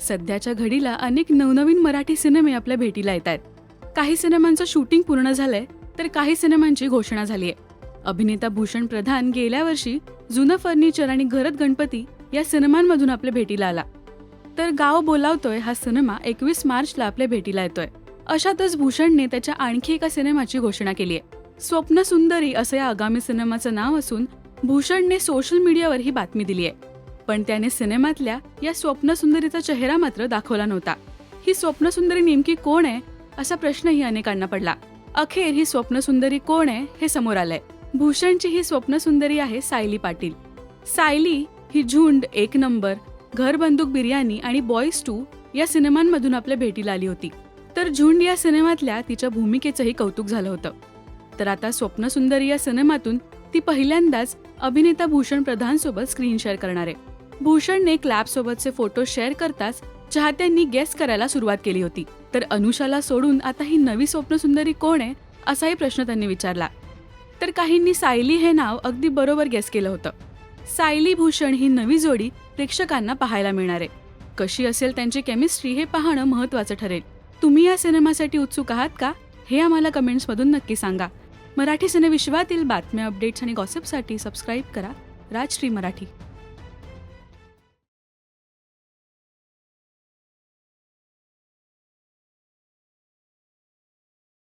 सध्याच्या घडीला अनेक नवनवीन मराठी सिनेमे आपल्या भेटीला येत आहेत काही सिनेमांचं शूटिंग पूर्ण झालंय तर काही सिनेमांची घोषणा झालीय. अभिनेता भूषण प्रधान गेल्या वर्षी जुनं फर्निचर आणि घरत गणपती या सिनेमांमधून आपल्या भेटीला आला. तर गाव बोलावतोय हा सिनेमा एकवीस मार्चला आपल्या भेटीला येतोय. अशातच भूषणने त्याच्या आणखी एका सिनेमाची घोषणा केली आहे स्वप्न सुंदरी असं या आगामी सिनेमाचं नाव असून भूषणने सोशल मीडियावर ही बातमी दिली आहे पण त्याने सिनेमातल्या या स्वप्नसुंदरीचा चेहरा मात्र दाखवला नव्हता. ही स्वप्नसुंदरी नेमकी कोण आहे? असा प्रश्नही अनेकांना पडला. अखेर ही स्वप्नसुंदरी कोण आहे? हे समोर आलंय. भूषणची ही स्वप्नसुंदरी आहे सायली पाटील. सायली ही झुंड एक नंबर घर बंदूक बिर्याणी आणि बॉईज टू या सिनेमांमधून आपल्या भेटीला आली होती. तर झुंड या सिनेमातल्या तिच्या भूमिकेचंही कौतुक झालं होतं. तर आता स्वप्नसुंदरी या सिनेमातून ती पहिल्यांदाच अभिनेता भूषण प्रधान सोबत स्क्रीन शेअर करणार आहे. भूषणने क्लॅबसोबतचे फोटो शेअर करताच चाहत्यांनी गेस करायला सुरुवात केली होती. तर अनुषाला सोडून आता ही नवी स्वप्नसुंदरी कोण आहे असाही प्रश्न त्यांनी विचारला. तर काहींनी सायली हे नाव अगदी बरोबर गेस केलं होतं. सायली भूषण ही नवी जोडी प्रेक्षकांना पाहायला मिळणार. आहे कशी असेल त्यांची केमिस्ट्री हे पाहणं महत्वाचं ठरेल. तुम्ही या सिनेमासाठी उत्सुक आहात का? हे आम्हाला कमेंट्समधून नक्की सांगा. मराठी सिनेविश्वातील बातम्या अपडेट्स आणि गॉसिपसाठी सबस्क्राईब करा. राजश्री मराठी.